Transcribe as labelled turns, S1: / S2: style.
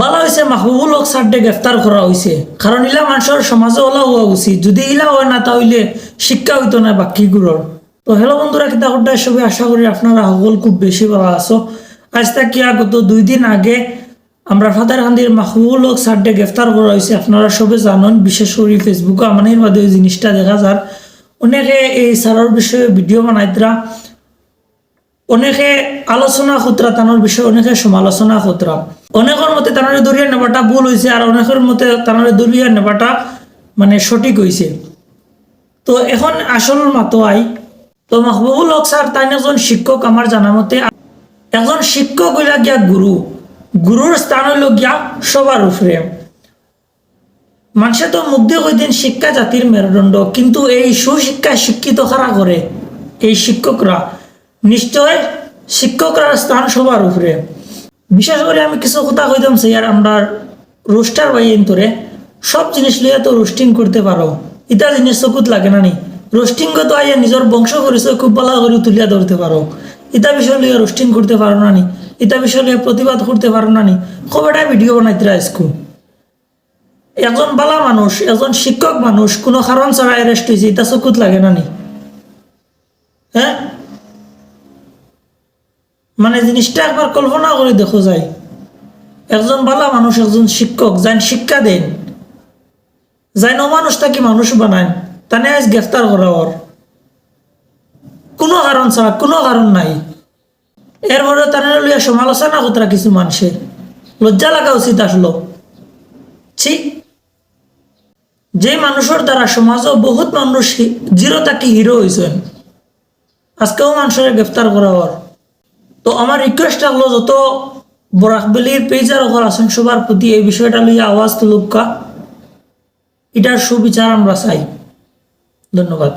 S1: বালা হয়েছে মাহবুবুল হক সারডে গ্রেফতার করা হয়েছে কারণ ইলা মানুষের সমাজে ওলা হওয়া উচিত। যদি ইলা হয় না, তাহলে শিক্ষা হইতো না বাকিগুলোর তো হ্যালো বন্ধুরা, কিতা করতে সবাই আশা করি আপনারা সকল খুব বেশি ভালো আছো। আজ তাকে গত দুই দিন আগে আমরা ফাদার হান্দির মাহবুবুল হক সারডে গ্রেফতার করা হয়েছে আপনারা সবে জানেন, বিশেষ করে ফেসবুকে আমাদের মাধ্যমে এই জিনিসটা দেখা যার। অনেকে এই সারের বিষয়ে ভিডিও বানাইতরা, অনেকে আলোচনা খুতরা, তানোর বিষয়ে অনেকে সমালোচনা খুতরা। অনেকের মতে তানোরে দরিয়া নেবাটা ভুল হয়েছে আর অনেকের মতে তানোরে দরিয়া নেবাটা মানে সঠিক হয়েছে তো এখন আসল মাতো আই তো মাহবুবুল হক স্যার তাই একজন শিক্ষক আমার জানা মতে, একজন শিক্ষক হইলা গিয়া গুরু, গুরুর স্থান হইল গিয়া সবার উপরে। মানুষে তো মুখ দিয়ে কইতেন শিক্ষা জাতির মেরুদণ্ড, কিন্তু এই সুশিক্ষা শিক্ষিত কারা করে? এই শিক্ষকরা। নিশ্চয় শিক্ষকরা স্থান সবার উপরে। বিশেষ করে আমি কিছু কথা কইতাম, স্যার, আমরা রোস্টার বাইন সব জিনিস লইয়া তো রোস্টিং করতে পারো। ইটা জিনিস চকুত লাগে না নি। রোস্টিং তো আইয়া নিজের বংশ পরিচয় খুব ভালো করে তুলিয়া ধরতে পারো। ইটা বিষয় লইয়া রোস্টিং করতে পারো না নি। ইটা বিষয় লইয়া প্রতিবাদ করতে পারো না নি। কবেটা ভিডিও বানাইতে স্কুল। একজন বালা মানুষ, একজন শিক্ষক মানুষ কোনো কারণ ছাড়া অ্যারেস্ট হয়েছে এটা চকুত লাগে না নি। হ্যাঁ? মানে জিনিসটা একবার কল্পনা করে দেখো যায় একজন বালা মানুষ, একজন শিক্ষক যান শিক্ষা দেন। যাই মানুষটাকে মানুষ বানায়? তানে আজ গ্রেফতার করা ওর। কোনো কারণ ছাড়া, কোনো কারণ নাই। এরপরে তানে লইয়া সমালোচনা কতরা কিছু মানুষের লজ্জা লাগা উচিত আসলো। ছি। যে মানুষের দ্বারা সমাজও বহুত মানুষ জিরো থাকি হিরো হয়েছেন আজকেও মানুষের গ্রেফতার করা হওয়ার তো আমার রিকোয়েস্ট থাকল যত বরাকবেলির পেজার ওখর আসন সবার প্রতি এই বিষয়টা লইয়া আওয়াজ তুলুকা এটার সুবিচার আমরা চাই। ধন্যবাদ।